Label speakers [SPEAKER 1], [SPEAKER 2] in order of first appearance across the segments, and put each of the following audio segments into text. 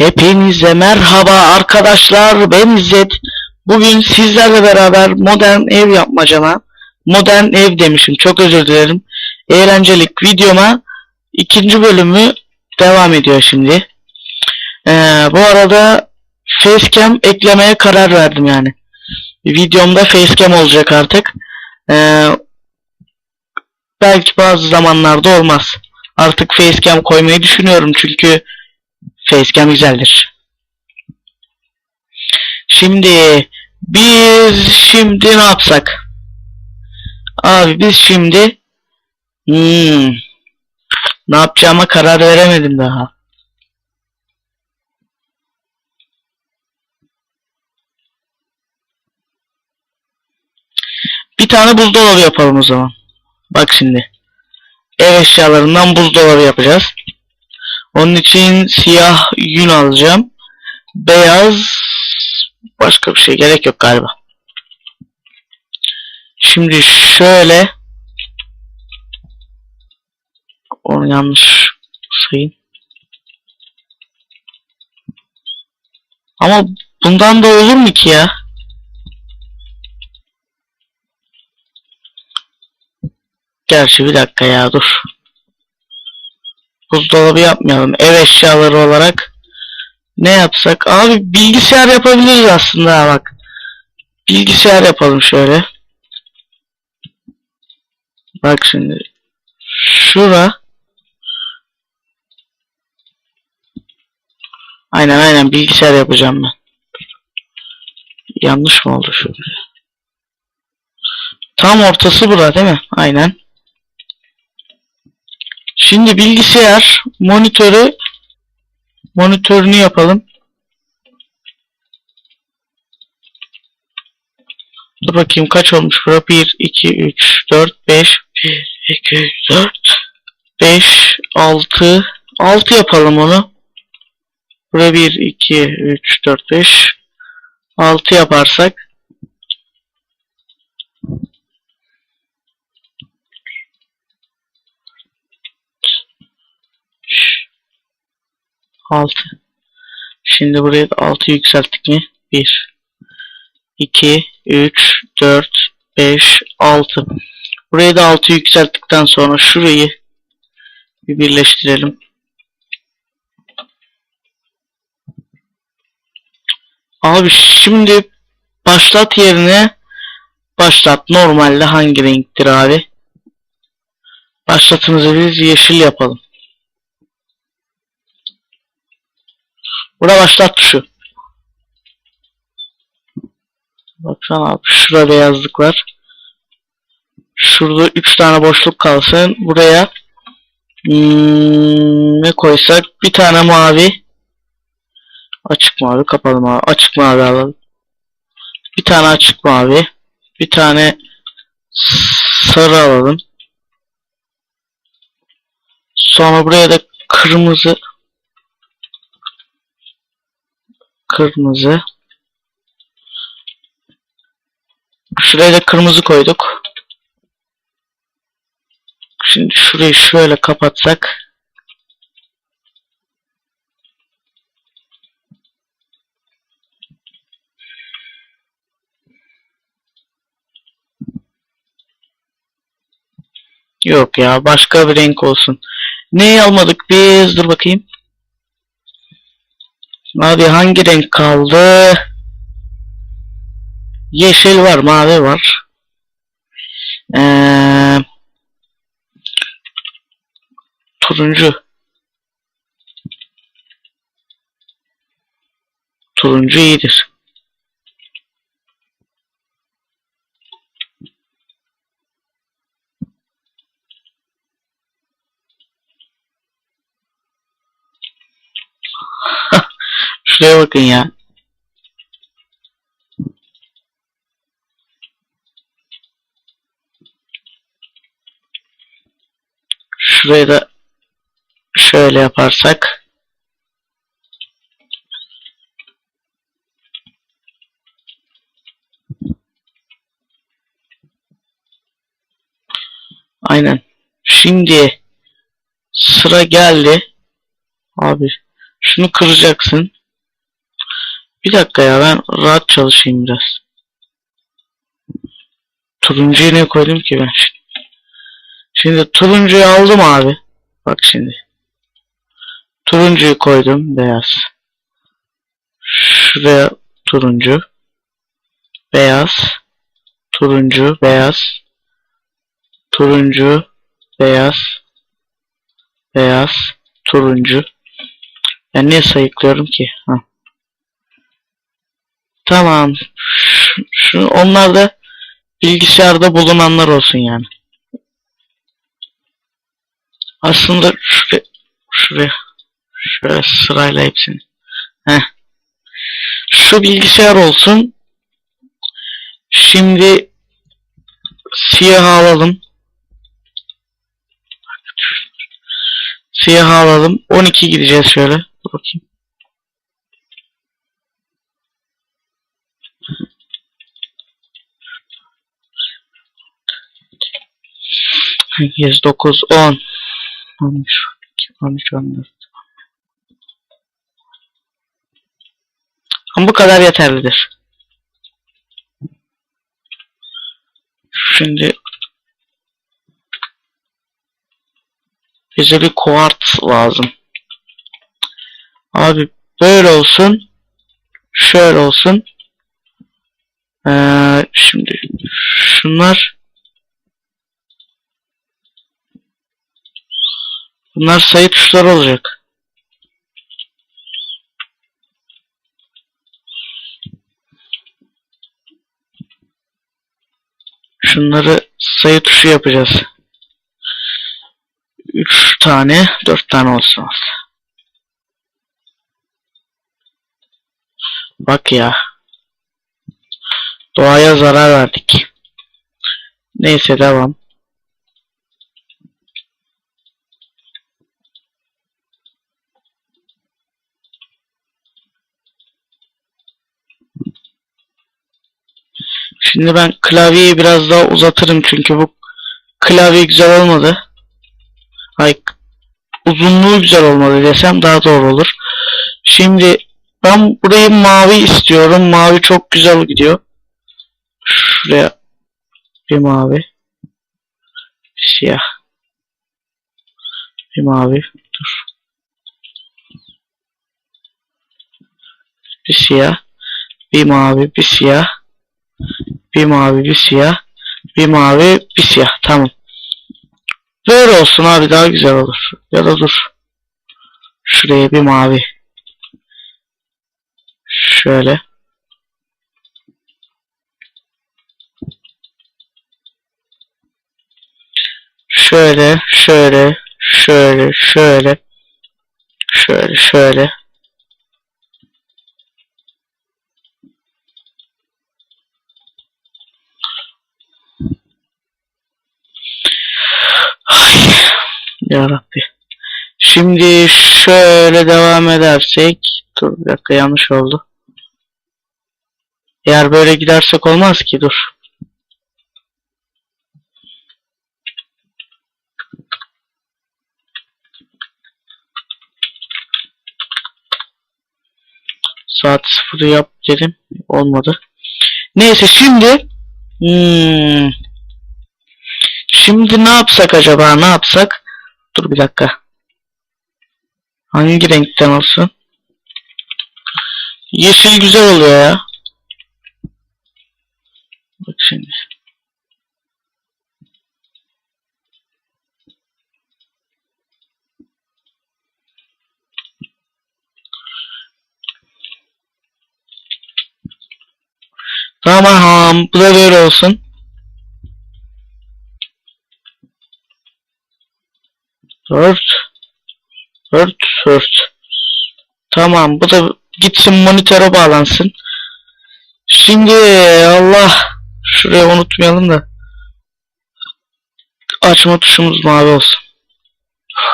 [SPEAKER 1] Hepinize merhaba arkadaşlar ben İzzet. Bugün sizlerle beraber modern ev yapmacama, modern ev demişim çok özür dilerim. Eğlencelik videoma ikinci bölümü devam ediyor şimdi. Ee, bu arada facecam eklemeye karar verdim yani. Videomda facecam olacak artık. Ee, belki bazı zamanlarda olmaz. Artık facecam koymayı düşünüyorum çünkü Facecam güzeldir. Şimdi biz şimdi ne yapsak? Abi biz şimdi hmm, ne yapacağıma karar veremedim daha. Bir tane buzdolabı yapalım o zaman. Bak şimdi. Ev eşyalarından buzdolabı yapacağız. Onun için siyah yün alacağım. Beyaz başka bir şey gerek yok galiba. Şimdi şöyle onu yanlış sayın. Ama bundan da olur mu ki ya? Gerçi bir dakika ya dur buzdolabı yapmayalım. Ev eşyaları olarak ne yapsak? Abi bilgisayar yapabiliriz aslında bak. Bilgisayar yapalım şöyle. Bak şimdi. Şura. Aynen aynen bilgisayar yapacağım ben. Yanlış mı oldu şöyle? Tam ortası bura değil mi? Aynen. Şimdi bilgisayar monitörü monitörünü yapalım. Dur bakayım kaç olmuş bura? 1, 2, 3, 4, 5, 1, 2, 4, 5, 6, 6 yapalım onu. Bura 1, 2, 3, 4, 5, 6 yaparsak 6. Şimdi buraya da 6 yükselttik mi? 1 2 3 4 5 6. Buraya da 6 yükselttikten sonra şurayı bir birleştirelim. Abi şimdi başlat yerine başlat normalde hangi renktir abi? Başlatımızı biz yeşil yapalım. Bura başlat tuşu. Baksana abi şurada beyazlık var. Şurada 3 tane boşluk kalsın. Buraya hmm, ne koysak? Bir tane mavi. Açık mavi, kapalı mavi. Açık mavi alalım. Bir tane açık mavi. Bir tane sarı alalım. Sonra buraya da kırmızı kırmızı. Şuraya da kırmızı koyduk. Şimdi şurayı şöyle kapatsak. Yok ya başka bir renk olsun. Neyi almadık biz? Dur bakayım. Abi hangi renk kaldı? Yeşil var, mavi var. Ee, turuncu. Turuncu iyidir. Şuraya bakın ya. Şurayı da şöyle yaparsak. Aynen. Şimdi sıra geldi. Abi Şunu kıracaksın. Bir dakika ya ben rahat çalışayım biraz. Turuncuyu ne koydum ki ben şimdi? Şimdi turuncuyu aldım abi. Bak şimdi. Turuncuyu koydum beyaz. Şuraya turuncu. Beyaz. Turuncu, beyaz. Turuncu, beyaz. Beyaz, turuncu. Ben niye sayıklıyorum ki? Ha. Tamam. Şu, onlar da bilgisayarda bulunanlar olsun yani. Aslında şuraya, şuraya, şöyle sırayla hepsini. Heh. Şu bilgisayar olsun. Şimdi siyah alalım. Siyah alalım. 12 gideceğiz şöyle. Bakayım. Sekiz, dokuz, on. On üç, on üç, on dört. Ama bu kadar yeterlidir. Şimdi bize bir kuart lazım. Abi böyle olsun. Şöyle olsun. Ee, şimdi şunlar bunlar sayı tuşları olacak. Şunları sayı tuşu yapacağız. 3 tane, 4 tane olsun. Bak ya. Doğaya zarar verdik. Neyse devam. Şimdi ben klavyeyi biraz daha uzatırım çünkü bu klavye güzel olmadı. Ay uzunluğu güzel olmadı desem daha doğru olur. Şimdi ben burayı mavi istiyorum. Mavi çok güzel gidiyor. Şuraya bir mavi. Siyah. Bir mavi. Dur. Bir siyah. Bir mavi. Bir siyah. Bir mavi. Bir siyah. Bir mavi. Bir siyah. Tamam. Böyle olsun abi daha güzel olur. Ya da dur. Şuraya bir mavi. Şöyle. Şöyle, şöyle, şöyle, şöyle. Şöyle, şöyle. Ay, yarabbi. Şimdi şöyle devam edersek. Dur bir dakika yanlış oldu. Eğer böyle gidersek olmaz ki dur. Saat sıfırı yap dedim. Olmadı. Neyse şimdi hmm, Şimdi ne yapsak acaba? Ne yapsak? Dur bir dakika. Hangi renkten olsun? Yeşil güzel oluyor ya. Bak şimdi. Tamam. Bu da böyle olsun. Dört. Dört. Dört. Tamam. Bu da gitsin monitöre bağlansın. Şimdi Allah şuraya unutmayalım da açma tuşumuz mavi olsun.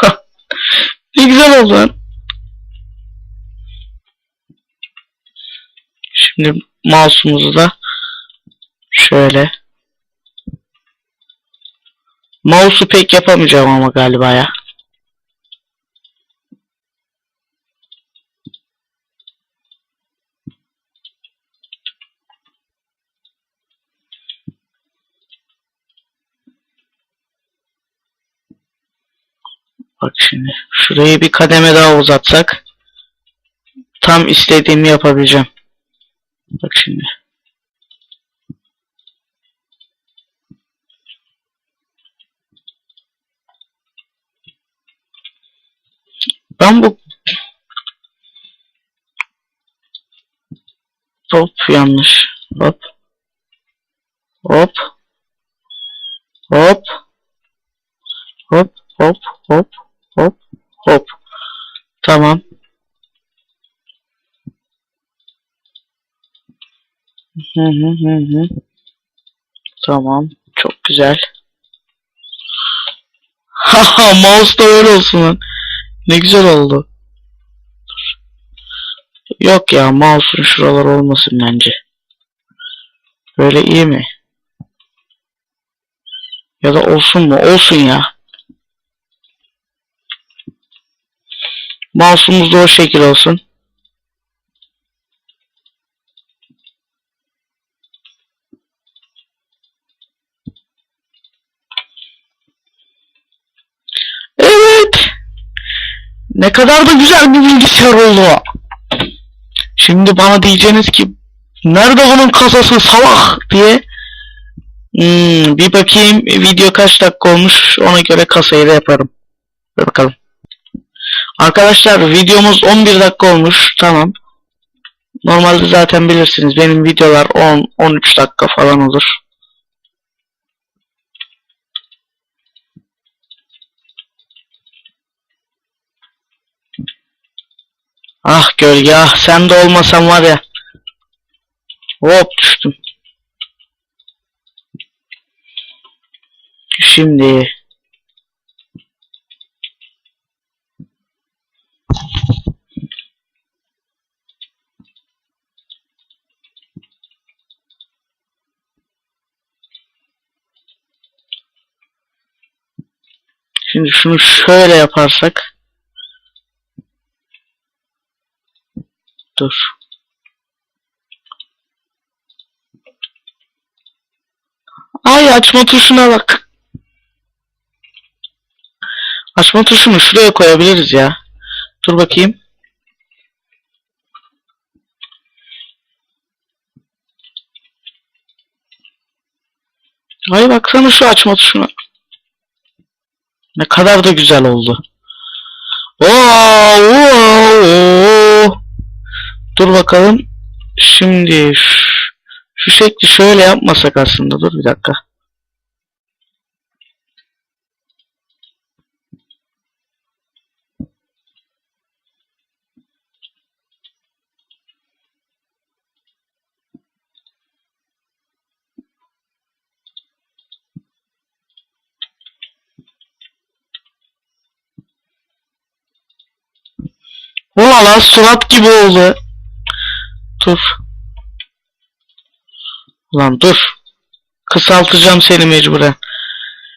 [SPEAKER 1] ne güzel oldu lan. Şimdi mouse'umuzu da şöyle Mouse'u pek yapamayacağım ama galiba ya. Şimdi şurayı bir kademe daha uzatsak tam istediğimi yapabileceğim. Bak şimdi. Ben bu Hop yanlış. Hop. Hop. Hop hop hop hop hop. Tamam. Hı hı hı hı. Tamam. Çok güzel. Haha mouse da öyle olsun. Ne güzel oldu. Yok ya mouse'un şuralar olmasın bence. Böyle iyi mi? Ya da olsun mu? Olsun ya. Mouse'umuz da o şekil olsun. Evet. Ne kadar da güzel bir bilgisayar oldu. Şimdi bana diyeceğiniz ki nerede bunun kasası salak diye Hmm, bir bakayım video kaç dakika olmuş ona göre kasayı da yaparım. Bakalım. Arkadaşlar videomuz 11 dakika olmuş. Tamam. Normalde zaten bilirsiniz benim videolar 10-13 dakika falan olur. Ah gölge ah sen de olmasan var ya. Hop düştüm. Şimdi Şimdi şunu şöyle yaparsak Dur. Ay açma tuşuna bak. Açma tuşunu şuraya koyabiliriz ya. Dur bakayım. Ay baksana şu açma tuşuna. Ne kadar da güzel oldu. Oo, oo, oo. Dur bakalım. Şimdi şu, şekli şöyle yapmasak aslında. Dur bir dakika. Valla surat gibi oldu. Dur. Lan dur. Kısaltacağım seni mecburen.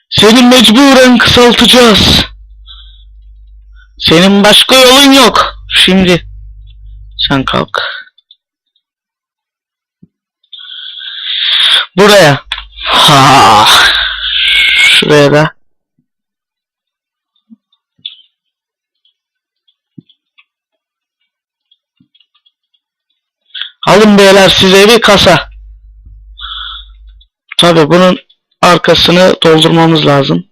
[SPEAKER 1] Seni mecburen kısaltacağız. Senin başka yolun yok. Şimdi. Sen kalk. Buraya. Ha. Şuraya da. Alın beyler size bir kasa. Tabi bunun arkasını doldurmamız lazım.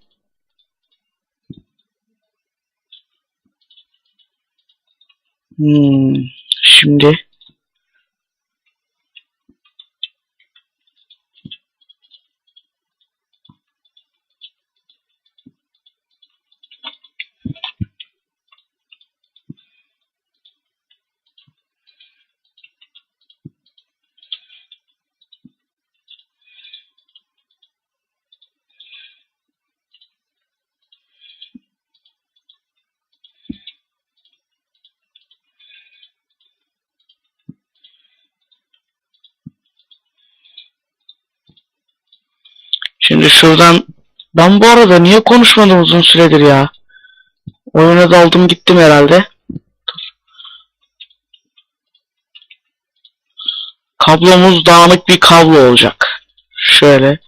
[SPEAKER 1] Hmm, şimdi Şimdi şuradan ben bu arada niye konuşmadım uzun süredir ya? Oyuna daldım gittim herhalde. Dur. Kablomuz dağınık bir kablo olacak. Şöyle.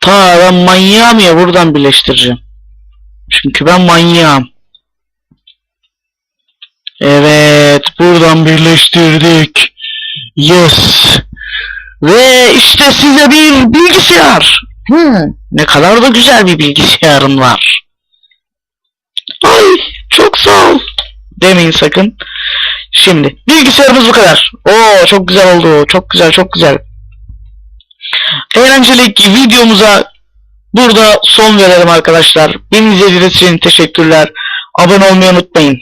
[SPEAKER 1] Ta ben manyağım ya buradan birleştireceğim. Çünkü ben manyağım. Evet, buradan birleştirdik. Yes. Ve işte size bir bilgisayar. Hmm, ne kadar da güzel bir bilgisayarın var. Ay, çok sağ ol. Demeyin sakın. Şimdi bilgisayarımız bu kadar. Oo çok güzel oldu. Çok güzel, çok güzel. Eğlenceli videomuza burada son verelim arkadaşlar. Beni izlediğiniz için teşekkürler. Abone olmayı unutmayın.